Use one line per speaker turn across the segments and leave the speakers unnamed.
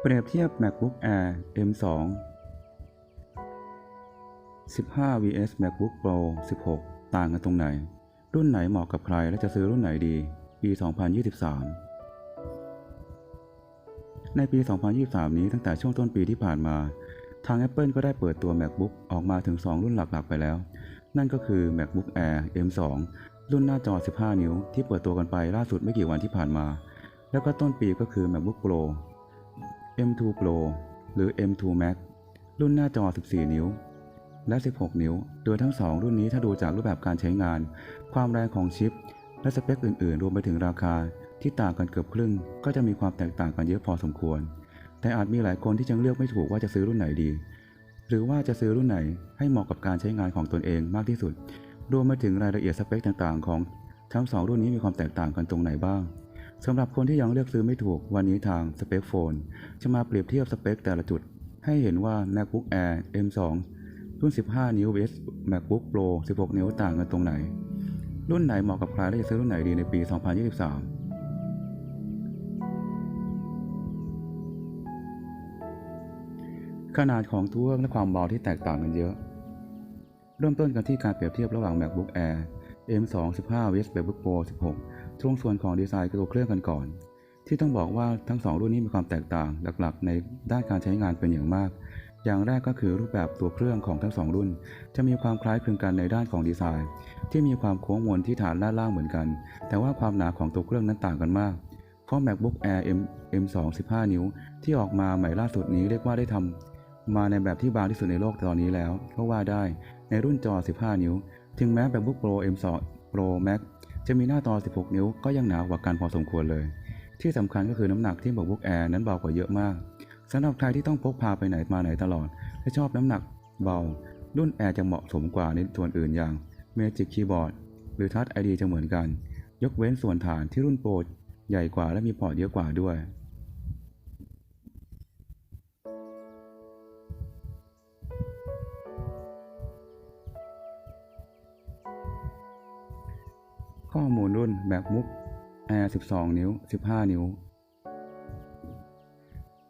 เปรียบเทียบ MacBook Air M2 15 vs MacBook Pro 16 ต่างกันตรงไหน รุ่นไหนเหมาะกับใครและจะซื้อรุ่นไหนดี ปี 2023 ในปี 2023 นี้ตั้งแต่ช่วงต้นปีที่ผ่านมา ทาง Apple ก็ได้เปิดตัว MacBook ออกมาถึง 2 รุ่นหลักๆ ไปแล้ว นั่นก็คือ MacBook Air M2 รุ่นหน้าจอ 15 นิ้ว ที่เปิดตัวกันไปล่าสุดไม่กี่วันที่ผ่านมา แล้วก็ต้นปีก็คือ MacBook Pro M2 Pro หรือ M2 Max รุ่นหน้าจอ 14 นิ้ว และ 16 นิ้ว โดยทั้ง 2 รุ่นนี้ถ้าดูจากรูปแบบการใช้งาน ความแรงของชิป และสเปคอื่น ๆ รวมไปถึงราคาที่ต่างกันเกือบครึ่ง ก็จะมีความแตกต่างกันเยอะพอสมควร แต่อาจมีหลายคนที่ยังเลือกไม่ถูกว่าจะซื้อรุ่นไหนดี หรือว่าจะซื้อรุ่นไหนให้เหมาะกับการใช้งานของตนเองมากที่สุด รวมไปถึงรายละเอียดสเปคต่าง ๆ ของทั้ง 2 รุ่นนี้มีความแตกต่างกันตรงไหนบ้าง สำหรับคนที่ยังเลือกซื้อไม่ถูกวันนี้ทาง s p e c p h o n e จะมาเปรียบเทียบสเปคแต่ละจุด ให้เห็นว่า MacBook Air M2 รุ่น 15 นิ้ว vs MacBook Pro 16 นิ้วต่างกันตรงไหน รุ่นไหนเหมาะกับใครและจะซื้อรุ่นไหนดีในปี 2023ขนาดของตัวเครื่องและความเบาที่แตกต่างกันเยอะ เริ่มต้นกันที่การเปรียบเทียบระหว่าง MacBook Air M2 15 vs MacBook Pro 16 ช่วงส่วนของดีไซน์ตัวเครื่องกันก่อน ที่ต้องบอกว่าทั้ง 2 รุ่นนี้มีความแตกต่างหลักๆ ในด้านการใช้งานเป็นอย่างมาก อย่างแรกก็คือรูปแบบตัวเครื่องของทั้ง 2 รุ่น จะมีความคล้ายคลึงกันในด้านของดีไซน์ ที่มีความโค้งมนที่ฐานด้านล่างเหมือนกัน แต่ว่าความหนาของตัวเครื่องนั้นต่างกันมาก เพราะ MacBook Air M M2 15 นิ้ว ที่ออกมาใหม่ล่าสุดนี้เรียกว่าได้ทำมาในแบบที่บางที่สุดในโลกตอนนี้แล้วก็ว่าได้ในรุ่นจอ 15 นิ้ว ถึงแม้ MacBook Pro M2 Pro Max จะมีหน้าจอ 16 นิ้วก็ยังหนากว่ากันพอสมควรเลย ที่สำคัญก็คือน้ำหนักที่ MacBook Air นั้นเบากว่าเยอะมากสำหรับใครที่ต้องพกพาไปไหนมาไหนตลอด และชอบน้ำหนักเบา รุ่น Air จะเหมาะสมกว่าในส่วนอื่นอย่าง Magic Keyboard หรือ Touch ID จะเหมือนกัน ยกเว้นส่วนฐานที่รุ่นโปรใหญ่กว่าและมีพอร์ตเยอะกว่าด้วย ข้อมูลรุ่น MacBook Air 12 นิ้ว 15 นิ้ว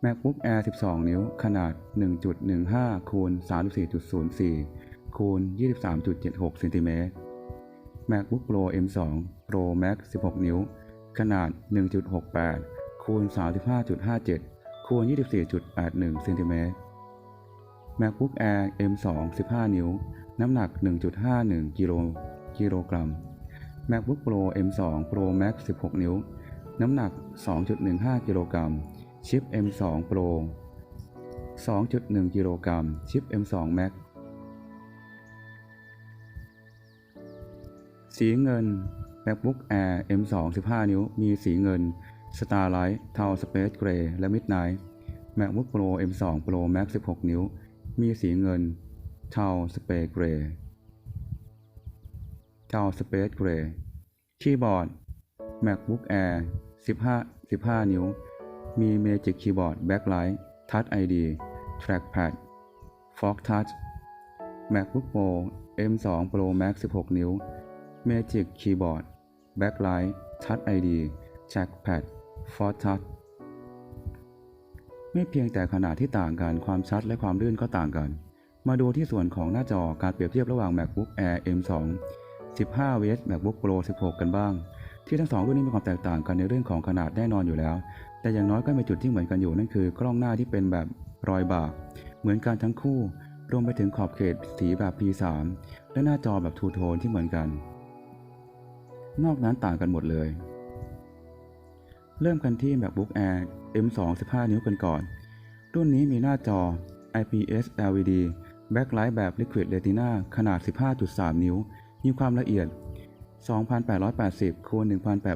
MacBook Air 12 นิ้ว ขนาด 1.15คูณ34.04คูณ23.76เซนติเมตร MacBook Pro M2 Pro Max 16 นิ้ว ขนาด 1.68คูณ35.57คูณ24.81เซนติเมตร MacBook Air M2 15 นิ้ว น้ำหนัก 1.51กิโลกิโลกรัม MacBook Pro M2 Pro Max 16 นิ้ว น้ำหนัก 2.15 กิโลกรัม ชิป M2 Pro 2.1 กิโลกรัม ชิป M2 Max สีเงิน MacBook Air M2 15 นิ้ว มีสีเงิน Starlight เทา Space Gray และ Midnight MacBook Pro M2 Pro Max 16 นิ้ว มีสีเงิน เทา Space Gray เทา Space Gray คีย์บอร์ด MacBook Air 15 15 นิ้ว มี Magic Keyboard Backlight Touch ID Trackpad Fork Touch MacBook Pro M2 Pro Max 16 นิ้ว Magic Keyboard Backlight Touch ID Trackpad Fork Touch ไม่เพียงแต่ขนาดที่ต่างกัน ความชัดและความลื่นก็ต่างกัน มาดูที่ส่วนของหน้าจอการเปรียบเทียบระหว่าง MacBook Air M2 15 vs MacBook Pro 16 กันบ้าง ที่ทั้งสองรุ่นนี้มีความแตกต่างกันในเรื่องของขนาดแน่นอนอยู่แล้ว แต่อย่างน้อยก็มีจุดที่เหมือนกันอยู่นั่นคือกล้องหน้าที่เป็นแบบรอยบาก เหมือนกันทั้งคู่ รวมไปถึงขอบเขตสีแบบ P3 และหน้าจอแบบทูโทนที่เหมือนกัน นอกนั้นต่างกันหมดเลย เริ่มกันที่ MacBook Air M2 15 นิ้วกันก่อน รุ่นนี้มีหน้าจอ IPS LED Backlight แบบ Liquid Retina ขนาด 15.3 นิ้ว มีความละเอียด 2880คูณ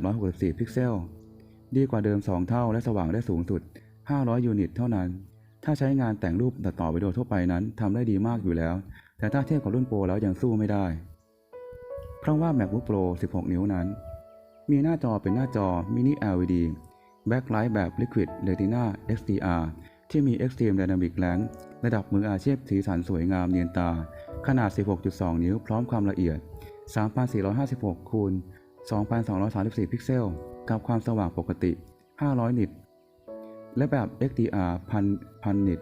1864 พิกเซล ดีกว่าเดิม 2 เท่าและสว่างได้สูงสุด 500 ยูนิตเท่านั้น ถ้าใช้งานแต่งรูปตัดต่อวิดีโอทั่วไปนั้นทำได้ดีมากอยู่แล้ว แต่ถ้าเทียบกับรุ่นโปรแล้วยังสู้ไม่ได้ เพราะว่า MacBook Pro 16 นิ้วนั้น มีหน้าจอเป็นหน้าจอ Mini LED Backlight แบบ Liquid Retina XDR ที่มี Extreme Dynamic Range ระดับมืออาชีพสีสันสวยงามเนียนตา ขนาด 16.2 นิ้วพร้อมความละเอียด 3456 คูณ 2234 พิกเซล กับความสว่างปกติ 500 นิต และแบบ XDR พันพันนิต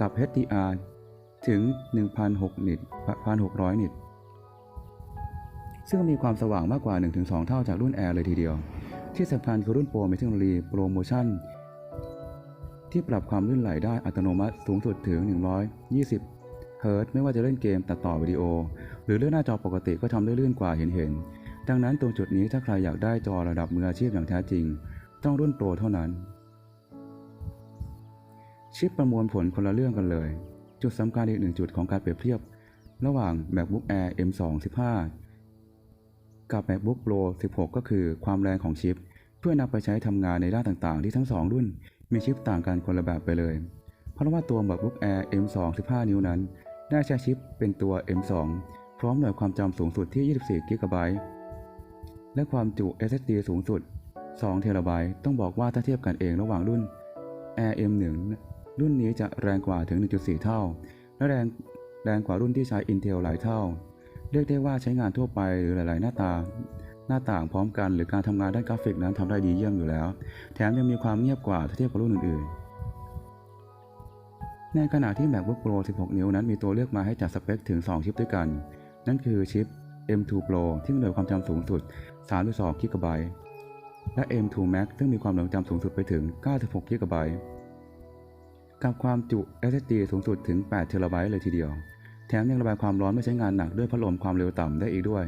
กับ HDR ถึง1,600นิต1,600 นิต ซึ่งมีความสว่างมากกว่า 1-2 เท่าจากรุ่น Air เลยทีเดียว ที่สำคัญคือรุ่นโปรมีเทคโนโลยีโปรโมชั่น ที่ปรับความลื่นไหลได้อัตโนมัติสูงสุดถึง 120 เฮิร์ตไม่ว่าจะเล่นเกมตัดต่อวิดีโอ รือเลื่อนหน้าจอปกติก็ทำได้ลื่นกว่าเห็นเห็นๆดังนั้นตรงจุดนี้ถ้าใครอยากได้จอระดับมืออาชีพอย่างแท้จริง ต้องรุ่นโปรเท่านั้น ชิปประมวลผลคนละเรื่องกันเลย จุดสำคัญอีกหนึ่งจุดของการเปรียบเทียบ ระหว่าง MacBook Air M2 15 กับ MacBook Pro 16 ก็คือความแรงของชิป เพื่อนำไปใช้ทำงานในด้านต่างๆ ที่ทั้งสองรุ่น มีชิปต่างกันคนละแบบไปเลย เพราะว่าตัว MacBook Air M2 15 นิ้วนั้นได้ใช้ชิปเป็นตัว M2 พร้อมหน่วยความจำสูงสุดที่ 24 GB และความจุ SSD สูงสุด2เทราไบต์ต้องบอกว่าถ้าเทียบกันเองระหว่างรุ่น Air M1 รุ่นนี้จะแรงกว่าถึง 1.4 เท่า และแรงแรงกว่ารุ่นที่ใช้ Intel หลายเท่า เรียกได้ว่าใช้งานทั่วไปหรือหลาย ๆ หน้าตา หน้าต่างพร้อมกันหรือการทำงานด้านกราฟิกนั้นทำได้ดีเยี่ยมอยู่แล้ว แถมยังมีความเงียบกว่าถ้าเทียบกับรุ่นอื่น ๆในขณะที่ MacBook Pro 16 นิ้วนั้นมีตัวเลือกมาให้จัดสเปคถึง 2 ชิปด้วยกัน นั่นคือชิป M2 Pro ที่มีหน่วยความจำสูงสุด 32 GB และ M2 Max ซึ่งมีความหน่วยความจำสูงสุดไปถึง 96 GB กับความจุ SSD สูงสุดถึง 8 TB เลยทีเดียว แถมยังระบายความร้อนไม่ใช้งานหนักด้วยพัดลมความเร็วต่ำได้อีกด้วย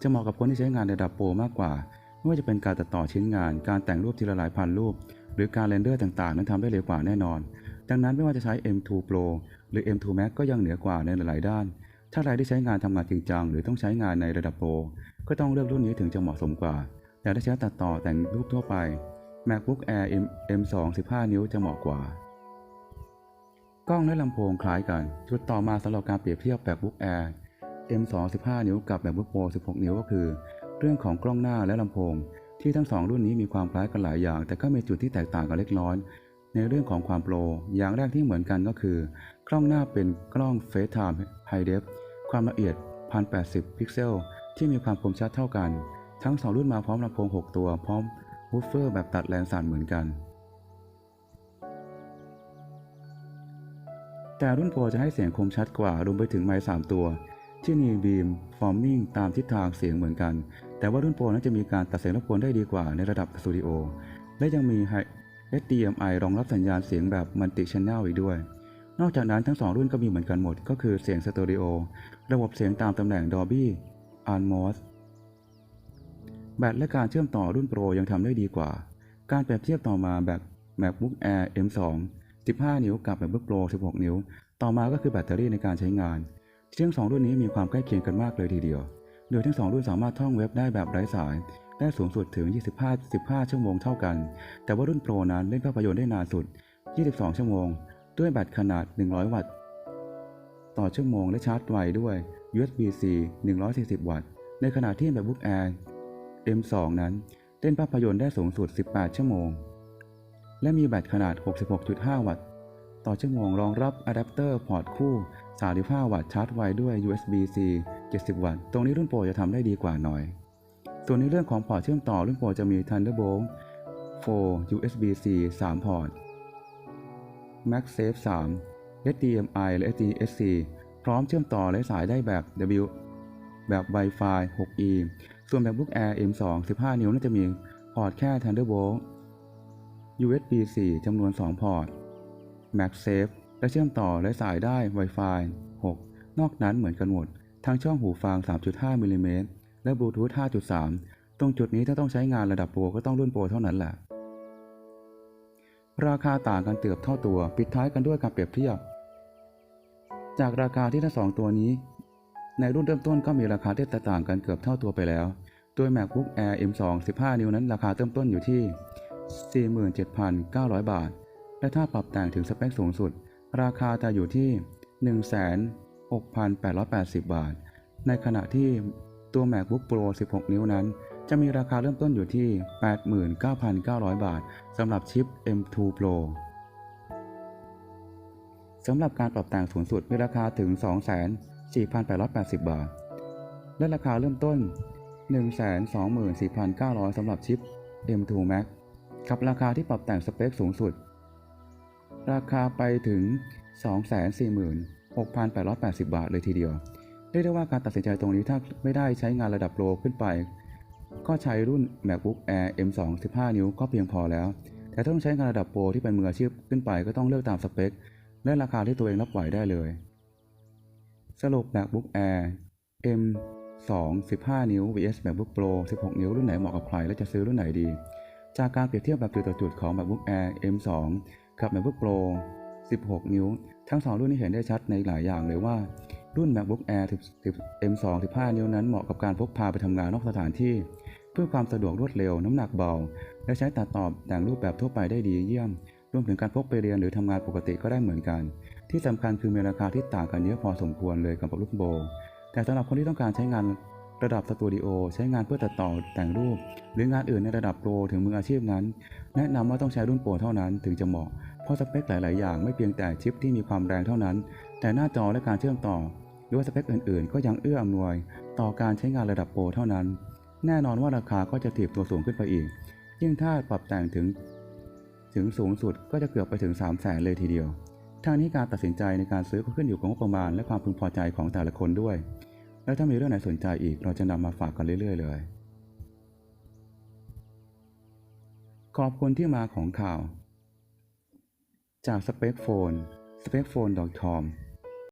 จะเหมาะกับคนที่ใช้งานในระดับโปรมากกว่า ไม่ว่าจะเป็นการตัดต่อชิ้นงาน การแต่งรูปทีละหลายพันรูป หรือการเรนเดอร์ต่างๆ นั้นทำได้เร็วกว่าแน่นอน ดังนั้นไม่ว่าจะใช้ M2 Pro หรือ M2 Max ก็ยังเหนือกว่าในหลายๆด้าน ถ้าใครที่ใช้งานทำงานจริงจังหรือต้องใช้งานในระดับโปรก็ต้องเลือกรุ่นนี้ถึงจะเหมาะสมกว่า แต่ถ้าใช้ตัดต่อแต่งรูปทั่วไป MacBook Air M M2 15 นิ้วจะเหมาะกว่า กล้องและลำโพงคล้ายกัน จุดต่อมาสำหรับการเปรียบเทียบ MacBook Air M2 15 นิ้วกับ MacBook Pro 16 นิ้วก็คือ เรื่องของกล้องหน้าและลำโพง ที่ทั้งสองรุ่นนี้มีความคล้ายกันหลายอย่าง แต่ก็มีจุดที่แตกต่างกันเล็กน้อยในเรื่องของความโปร อย่างแรกที่เหมือนกันก็คือ กล้องหน้าเป็นกล้อง FaceTime High Def ความละเอียด 1080 พิกเซล ที่มีความคมชัดเท่ากัน ทั้งสองรุ่นมาพร้อมลำโพง 6 ตัว พร้อมวูฟเฟอร์แบบตัดแรงสั่นเหมือนกัน แต่รุ่นโปรจะให้เสียงคมชัดกว่ารวมไปถึงไมค์3ตัว ที่มีบีมฟอร์มมิงตามทิศทางเสียงเหมือนกัน แต่ว่ารุ่นโปรนั้นจะมีการตัดเสียงรบกวนได้ดีกว่าในระดับสตูดิโอและยังมี HDMI รองรับสัญญาณเสียงแบบมัลติช n น e l อีกด้วย นอกจากนั้นทั้งสองรุ่นก็มีเหมือนกันหมด ก็คือเสียงสเตอริโอระบบเสียงตามตำแหน่ง Dolby Atmos แบตและการเชื่อมต่อรุ่นโปรยังทำได้ดีกว่า การเปรียบเทียบต่อมาแบบ MacBook Air M2 15 นิ้วกับ MacBook Pro 16 นิ้ว ต่อมาก็คือแบตเตอรี่ในการใช้งาน ซึ่งสองรุ่นนี้มีความใกล้เคียงกันมากเลยทีเดียว โดยทั้งสองรุ่นสามารถท่องเว็บได้แบบไร้สาย ได้สูงสุดถึง 25 15 ชั่วโมงเท่ากัน แต่ว่ารุ่นโปรนั้นเล่นภาพยนตร์ได้นานสุด 22 ชั่วโมง ด้วยแบตขนาด 100 วัตต์ ต่อชั่วโมงและชาร์จไวด้วย USB-C 140 วัตต์ ในขณะที่ MacBook Air M2 นั้นเล่นภาพยนตร์ได้สูงสุด 18 ชั่วโมง และมีแบตขนาด 66.5 วัตต์ ต่อชั่วโมงรองรับอะแดปเตอร์พอร์ตคู่ 35 วัตต์ชาร์จไวด้วย USB-C 70 วัตต์ ตรงนี้รุ่นโปรจะทำได้ดีกว่าหน่อย ส่วนในเรื่องของพอร์ตเชื่อมต่อรุ่นโปรจะมี Thunderbolt 4 USB-C 3 พอร์ต MagSafe 3 HDMI และ SDSC พร้อมเชื่อมต่อและสายได้แบบ W แบบ Wi-Fi 6E ส่วน MacBook Air M2 15 นิ้วน่าจะมีพอร์ตแค่ Thunderbolt USB-C จำนวน 2 พอร์ต MagSafe และเชื่อมต่อและสายได้ Wi-Fi 6 นอกนั้นเหมือนกันหมดทั้งช่องหูฟัง 3.5 มิลลิเมตรและบลูทูธ5.3 ตรงจุดนี้ถ้าต้องใช้งานระดับโปรก็ต้องรุ่นโปรเท่านั้นแหละ ราคาต่างกันเกือบเท่าตัว ปิดท้ายกันด้วยการเปรียบเทียบ จากราคาที่ทั้งสองตัวนี้ ในรุ่นเริ่มต้นก็มีราคาที่แตกต่างกันเกือบเท่าตัวไปแล้ว โดย MacBook Air M2 15 นิ้วนั้นราคาเริ่มต้นอยู่ที่ 47,900 บาท และถ้าปรับแต่งถึงสเปคสูงสุด ราคาจะอยู่ที่ 16,880 บาท ในขณะที่ตัว MacBook Pro 16 นิ้วนั้น จะมีราคาเริ่มต้นอยู่ที่ 89,900 บาทสำหรับชิป M2 Pro สำหรับการปรับแต่งสูงสุดมีราคาถึง 24,880 บาท และราคาเริ่มต้น 124,900สำหรับชิป M2 Max กับราคาที่ปรับแต่งสเปคสูงสุด ราคาไปถึง 246,880 บาทเลยทีเดียวเรียกได้ว่าการตัดสินใจตรงนี้ถ้าไม่ได้ใช้งานระดับโปรขึ้นไป ก็ใช้รุ่น MacBook Air M2 15 นิ้วก็เพียงพอแล้ว แต่ถ้าต้องใช้งานระดับโปรที่เป็นมืออาชีพขึ้นไปก็ต้องเลือกตามสเปค และราคาที่ตัวเองรับไหวได้เลย สรุป MacBook Air M2 15 นิ้ว vs MacBook Pro 16 นิ้วรุ่นไหนเหมาะกับใครและจะซื้อรุ่นไหนดี จากการเปรียบเทียบแบบจุดต่อจุดของ MacBook Air M2 กับ MacBook Pro 16 นิ้ว ทั้งสองรุ่นนี้เห็นได้ชัดในหลายอย่างเลยว่ารุ่น MacBook Air 10 M2 15 นิ้วนั้นเหมาะกับการพกพาไปทำงานนอกสถานที่ เพื่อความสะดวกรวดเร็วน้ำหนักเบา และใช้ตัดต่อแต่งรูปแบบทั่วไปได้ดีเยี่ยม รวมถึงการพกไปเรียนหรือทำงานปกติก็ได้เหมือนกัน ที่สำคัญคือมีราคาที่ต่างกันเยอะพอสมควรเลยกับรุ่นโบ แต่สำหรับคนที่ต้องการใช้งานระดับสตูดิโอใช้งานเพื่อตัดต่อแต่งรูป หรืองานอื่นในระดับโปรถึงมืออาชีพนั้น แนะนำว่าต้องใช้รุ่นโปรเท่านั้นถึงจะเหมาะ เพราะสเปคหลาย ๆ อย่างไม่เพียงแต่ชิปที่มีความแรงเท่านั้น แต่หน้าจอและการเชื่อมต่อหรือว่าสเปคอื่น ๆ ก็ยังเอื้ออำนวย ต่อการใช้งานระดับโปรเท่านั้น แน่นอนว่าราคาก็จะถีบตัวสูงขึ้นไปอีก ยิ่งถ้าปรับแต่งถึง ถึงสูงสุดก็จะเกือบไปถึง 3 0 0แสนเลยทีเดียวทางนี้การตัดสินใจในการซื้อก็ขึ้นอยู่กับงบประมาณและความพึงพอใจของแต่ละคนด้วย แล้วถ้ามีเรื่องไหนสนใจอีกเราจะนำมาฝากกันเรื่อย ๆ เลย ขอบคุณที่มาของข่าว จาก s p e c p h o n e s p e c p h o n e c o m